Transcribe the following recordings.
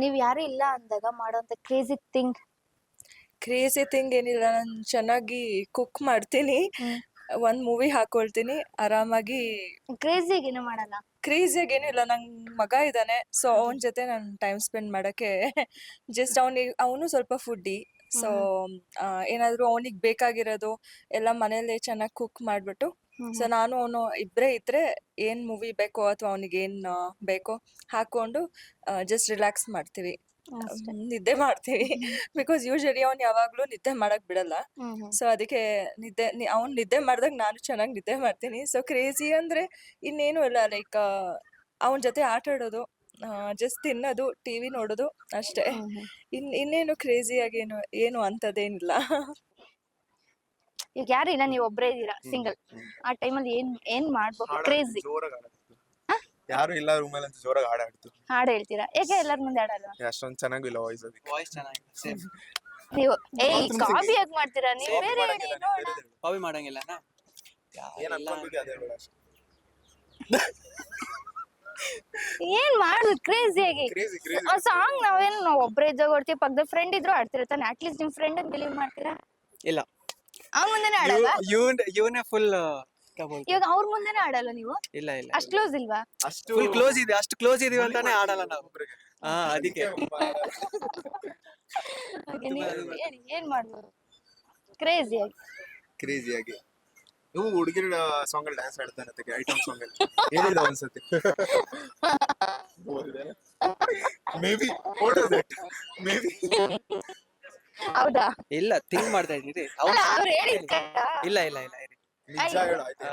ನೀವ್ ಯಾರು ಇಲ್ಲ ಅಂದಾಗ ಮಾಡುವಂತ ಕ್ರೇಜಿ ಥಿಂಗ್ ಕ್ರೇಜಿ ಥಿಂಗ್ ಏನಿಲ್ಲ ನಾನು ಚೆನ್ನಾಗಿ ಕುಕ್ ಮಾಡ್ತೀನಿ. ಒಂದ್ ಮೂವಿ ಹಾಕೊಳ್ತೀನಿ ಆರಾಮಾಗಿ ಕ್ರೇಜಿಯಾಗಿ ಏನು ಮಾಡಲ್ಲ. ಕ್ರೇಜಿಯಾಗಿ ಏನಿಲ್ಲ ನಂಗೆ ಮಗ ಇದ್ದಾನೆ ಸೊ ಅವನ ಜೊತೆ ನಾನು ಟೈಮ್ ಸ್ಪೆಂಡ್ ಮಾಡಕ್ಕೆ ಜಸ್ಟ್ ಅವನಿಗೆ ಅವನು ಸ್ವಲ್ಪ ಫುಡ್ಡಿ ಸೊ ಏನಾದರೂ ಅವನಿಗೆ ಬೇಕಾಗಿರೋದು ಎಲ್ಲ ಮನೆಯಲ್ಲೇ ಚೆನ್ನಾಗಿ ಕುಕ್ ಮಾಡಿಬಿಟ್ಟು ಸೊ ನಾನು ಅವನು ಇಬ್ಬರೇ ಇದ್ರೆ ಏನ್ ಮೂವಿ ಬೇಕೋ ಅಥವಾ ಅವನಿಗೆ ಏನ್ ಬೇಕೋ ಹಾಕೊಂಡು ಜಸ್ಟ್ ರಿಲ್ಯಾಕ್ಸ್ ಮಾಡ್ತೀವಿ. ನಿದ್ದೆ ಮಾಡ್ತೀವಿ. ಬಿಕಾಸ್ ಯೂಶಲಿ ಅವ್ನು ಯಾವಾಗ್ಲೂ ನಿದ್ದೆ ಮಾಡಕ್ ಬಿಡಲ್ಲ. ಸೊ ಅದಕ್ಕೆ ನಿದ್ದೆ ಅವ್ನ್ ನಿದ್ದೆ ಮಾಡಿದಾಗ ನಾನು ಚೆನ್ನಾಗಿ ನಿದ್ದೆ ಮಾಡ್ತೀನಿ. ಸೊ ಕ್ರೇಜಿ ಅಂದ್ರೆ ಇನ್ನೇನು ಇಲ್ಲ ಲೈಕ್ ಅವನ ಜೊತೆ ಆಟ ಆಡೋದು ಜಸ್ಟ್ ತಿನ್ನೋದು ಟಿವಿ ನೋಡೋದು ಅಷ್ಟೇ. ಇನ್ ಇನ್ನೇನು ಕ್ರೇಜಿಯಾಗಿ ಏನು ಏನು ಅಂತದೇನಿಲ್ಲ. ಈಗ ಯಾರು ಇಲ್ಲ ನೀವು ಒಬ್ರೇ ಇದ್ದೀರಾ ಸಿಂಗಲ್ ಆ ಟೈಮಲ್ಲಿ ಏನ್ ಏನ್ ಮಾಡ್ಬೇಕು? ಕ್ರೇಜಿ ಯಾರು ಇಲ್ಲ ರೂಮಲ್ಲಿ ಅಂತ ಜೋರಾಗಿ ಆಡಾಡ್ತು ಹಾಡು ಹೇಳ್ತೀರಾ? ಯಾಕೆ ಎಲ್ಲರ ಮುಂದೆ ಹಾಡಲ್ಲ ಅಷ್ಟೊಂದು ಚೆನ್ನಾಗಿಲ್ಲ ವಾಯ್ಸ್ ಅದಕ್ಕೆ. ವಾಯ್ಸ್ ಚೆನ್ನಾಗಿದೆ ಸೇಮ್ ನೀವು ಏ ಕಾಪಿ ಯಾಕೆ ಮಾಡ್ತೀರಾ? ನೀವು ಬೇರೆ ಹೇಳಿ. ನೋಡೋಣ ಕಾಪಿ ಮಾಡಂಗಿಲ್ಲ ಏನ್ ಅನ್ಕೊಂಡ್ಬಿಟ್ಟು ಅದೇ ಹೇಳು ಏನ್ ಮಾಡುದು? ಕ್ರೇಜಿ ಆಗಿ. ಕ್ರೇಜಿ ಕ್ರೇಜಿ ಆ ಸಾಂಗ್ ನಾವೇನು ನಾವ್ ಒಬ್ರೇ ಇದ್ದಾಗ ಹೊಡ್ತೀವಿ ಪಕ್ಕದ ಫ್ರೆಂಡ್ ಇದ್ರು ಆಡ್ತಿರ್ತಾನೆ ಅಟ್ಲೀಸ್ಟ್ ನಿಮ್ ಫ್ರೆಂಡ್ ಅಂತ ಬಿಲೀವ್ ಮಾಡ್ತೀರಾ? ಇಲ್ಲ. ಅವ್ನ ಮುಂದೆನೆ ಆಡಲ್ಲ ಇವನ್ ಇವನೇ ಫುಲ್ ಇವಾಗ ಅವ್ರ ಮುಂದೆನೆ ಆಡಲ್ಲ ನೀವು? ಇಲ್ಲ ಇಲ್ಲ ಅಷ್ಟ್ ಕ್ಲೋಸ್ ಇಲ್ವಾ? ಅಷ್ಟು ಫುಲ್ ಕ್ಲೋಸ್ ಇದೆ ಅಷ್ಟು ಕ್ಲೋಸ್ ಇದೀವಿ ಅಂತಾನೆ ಆಡಲ್ಲ ನಾವು ಒಬ್ರಿಗೆ. ಹಾ ಅದಕ್ಕೆ. ಹಾಗೆ ನೀವು ಏನ್ ಏನ್ ಮಾಡ್ಬೋದು? ಕ್ರೇಜಿ ಆಗಿ. ಕ್ರೇಜಿ ಆಗಿ. ಇವು ಹುಡುಗಿರ ಸಾಂಗ್ ಅಲ್ಲಿ ಡ್ಯಾನ್ಸ್ ಆಡ್ತಾನೆ ಐಟಮ್ ಸಾಂಗ್ ಅಲ್ಲಿ ಹೇಳಿದ ಒಂದ್ಸತಿ. ಮೇ ಬಿ ಮೇ ಬಿ ಹೌದಾ? ಇಲ್ಲ ಥಿಂಕ್ ಮಾಡ್ತಾ ಇದ್ದೀರಿ ಅಲ್ಲ ಅವ್ರು ಹೇಳಿದ್ದ ಇಲ್ಲ ಇಲ್ಲ ಇಲ್ಲ ಇರಿ ನಿಜ ಹೇಳು ಆಯ್ತು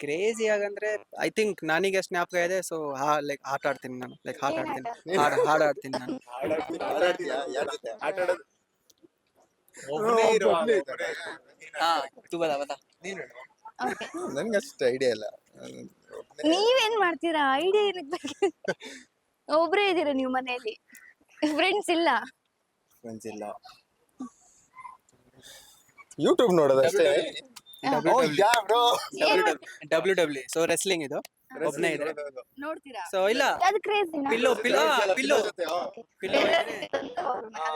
ಕ್ರೇಜಿ ಆಗಂದ್ರೆ ಐ ಥಿಂಕ್ ನನಗೆ ಜ್ಞಾಪಕ ಇದೆ ಸೊ ಹಾ ಲೈಕ್ ಆಟ ಆಡ್ತೀನಿ ನಾನು. ಲೈಕ್ ಆಟ ಏನ್ ಆಡ್ತೀನಿ. ಹಾಡು ಹಾಡು ಆಡ್ತೀನಿ ನಾನು. ಆಟಾಡ್ತೀನಿ ಆಟಾಡ್ತೀಯಾ ಯಾರ ಜೊತೆ? ಆಟ ಆಡೋದು? ಒಬ್ನೇ ಇರು, ಒಬ್ನೇ ಇರು. ಹಾ ತುಬದ ಬದ ನೀನ್ ಹೇಳು. ಓಕೆ. ನನ್ಗೆ ಅಷ್ಟು ಐಡಿಯಾ ಇಲ್ಲ ನೀವೇನ್ ಮಾಡ್ತೀರಾ? ಐಡಿಯಾ ಏನಕ್ಕೆ ಒಬ್ರೇ ಇದ್ದೀರಾ ನೀವು ಮನೆಯಲ್ಲಿ? ಫ್ರೆಂಡ್ಸ್ ಇಲ್ಲ? ಫ್ರೆಂಡ್ಸ್ ಇಲ್ಲ. ಯೂಟ್ಯೂಬ್ ನೋಡೋದು ಅಷ್ಟೇ ಡಬ್ಲ್ಯೂ ಡಬ್ಲ್ಯೂ ಸೊ ರೆಸ್ಲಿಂಗ್ ಇದು? ಒಬ್ನೇ ಇದ್ರೆ ನೋಡ್ತೀರಾ? ಸೊ ಇಲ್ಲ. ಅದು crazy pillow pillow pillow pillow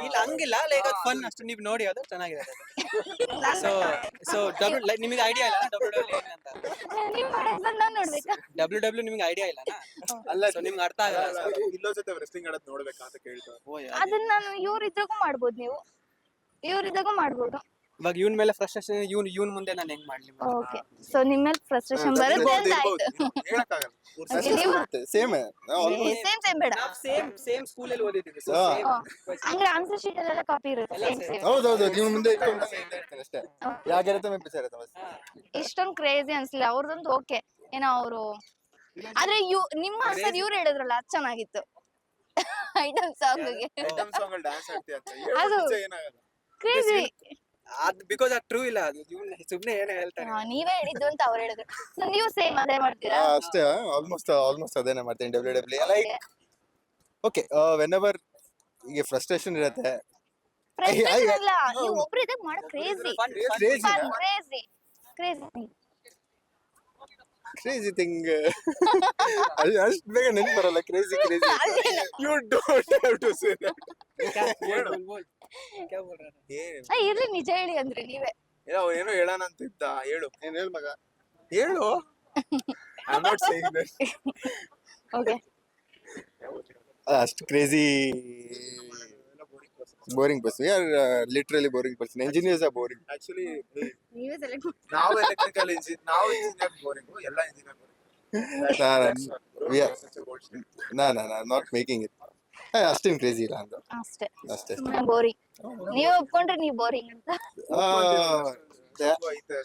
ಇಲ್ಲ ಹಂಗಿಲ್ಲ. ಲೈಕ್ ಅದು ಫನ್ ಅಷ್ಟು ನೀವು ನೋಡಿ ಅದು ಚೆನ್ನಾಗಿದೆ ಸೊ ಸೊ ಡಬ್ಲ್ಯೂ ಲೈಕ್ ನಿಮಗೆ ಐಡಿಯಾ ಇಲ್ಲ ಡಬ್ಲ್ಯೂ ಡಬ್ಲ್ಯೂ ಅಂತ? ನೀವು ಮಾಡೋದ್ ನಾನ್ ನೋಡ್ಬೇಕಾ? ಡಬ್ಲ್ಯೂ ಡಬ್ಲ್ಯೂ ನಿಮಗೆ ಐಡಿಯಾ ಇಲ್ಲ ಅಲ್ಲ ಸೊ ನಿಮ್ಗೆ ಅರ್ಥ ಆಗಲ್ಲ. ಇಲ್ಲೋ ಜೊತೆ ರೆಸ್ಲಿಂಗ್ ಆಡೋದು ನೋಡ್ಬೇಕಾ ಅಂತ ಕೇಳ್ತಾರೆ ಅದನ್ನ ನಾನು ಇವ್ರಿದ್ದಾಗೂ ಮಾಡ್ಬೋದು ನೀವು. ಇವ್ರಿದ್ದಾಗೂ ಮಾಡ್ಬೋದು. ಇವಾಗ ಇವನ್ ಮೇಲೆ ಫ್ರಸ್ಟ್ರೇಷನ್ ಇವನ್ ಇವನ್ ಮುಂದೆ ನಾನು ಹೆಂಗ್ ಮಾಡ್ಲಿ ಓಕೆ ಸೊ ಮೇಲೆ ಫ್ರಸ್ಟ್ರೇಷನ್ ಬರುತ್ತೆ ಅಂತ ಆಯ್ತು. ಸೇಮ್ ಸೇಮ್ ಸೇಮ್ ಬೇಡ. ಸೇಮ್ ಸೇಮ್ ಸ್ಕೂಲಲ್ಲಿ ಓದಿದ್ದೀವಿ ಸೊ ಸೇಮ್ ಅಂದ್ರೆ ಆನ್ಸರ್ ಶೀಟ್ ಅಲ್ಲೆಲ್ಲ ಕಾಪಿ ಇರುತ್ತೆ ಹೌದು ಹೌದು ನೀವು ಮುಂದೆ ಇಟ್ಕೊಂಡು ಹಿಂದೆ ಅಷ್ಟೇ. ಯಾಕೆ ಮೇ ಪಿಸರ್ ಬಸ್ ಇಷ್ಟೊಂದು ಕ್ರೇಜಿ ಅನ್ಸಲಿಲ್ಲ ಅವ್ರದೊಂದು ಓಕೆ ಏನೋ ಅವರು ಆದ್ರೆ ಯು ನಿಮ್ಮ ಆನ್ಸರ್ ಇವ್ರು ಹೇಳಿದ್ರಲ್ಲ ಅದು ಚೆನ್ನಾಗಿತ್ತು. ಐಟಮ್ ಸಾಂಗ್ಗೆ ಐಟಮ್ ಸಾಂಗ್ ಅಲ್ಲಿ ಡ್ಯಾನ್ಸ್ ಆಡ್ತೀಯ ಅಂತ. ಅದು- ಕ್ರೇಜಿ ಅದ್ ಬಿಕಾಸ್ ಅದು ಟ್ರೂ ಇಲ್ಲ ಅದು. ಸುಮ್ನೆ ಏನೋ ಹೇಳ್ತಾರೆ. ನೀವೇ ಹೇಳಿದ್ದು ಅಂತ ಅವ್ರು ಹೇಳಿದ್ರು. ನೀವು ಸೇಮ್ ಅದೇ ಮಾಡ್ತೀರಾ? ಆ, ಅಷ್ಟೇ. ಆಲ್ಮೋಸ್ಟ್ ಆಲ್ಮೋಸ್ಟ್ ಅದೇನೆ ಮಾಡ್ತೀನಿ W W like okay whenever ಈಗ ಫ್ರಸ್ಟ್ರೇಷನ್ ಇರುತ್ತೆ. ಫ್ರೆಂಡ್ಸ್ ಅಲ್ಲ ನೀವು ಒಬ್ರು ಇದಾಗ ಮಾಡೋ crazy Crazy. Crazy crazy crazy thing ಅಷ್ಟು ಬೇಗ ನೆನ್ಪು ಬರಲ್ಲ. Crazy crazy you don't have to say ಬೋಲ್, ಇರ್ಲಿ ನಿಜ ಹೇಳಿ ಅಂದ್ರೆ ನೀವೇ. ಏನೋ ಏನೋ ಹೇಳೋಣ ಅಂತ ಇದ್ದ ಹೇಳು. ಏನ್ ಹೇಳ್ ಮಗ. ಹೇಳು. I not saying this okay ಅಷ್ಟು crazy boring person literally boring person engineers are boring actually ನೀವೇ ಸೆಲೆಕ್ಟ್ ನಾವು ಎಲೆಕ್ಟ್ರಿಕಲ್ ಇಂಜಿನ್ ನಾವು ಇಂಜಿನಿಯರ್ ಬೋರಿಂಗ್ ಎಲ್ಲ ಇಂಜಿನಿಯರ್ ನಾ ನಾ ನಾ ನಾಟ್ ಮೇಕಿಂಗ್ ಇಟ್ ಅಷ್ಟೇನು ಕ್ರೇಜಿ ಇಲ್ಲ ಅಂತ ಅಷ್ಟೇ. ಅಷ್ಟೇ. ಬೋರಿಂಗ್ ನೀವು ಒಪ್ಕೊಂಡ್ರೆ ನೀವು ಬೋರಿಂಗ್ ಅಂತ.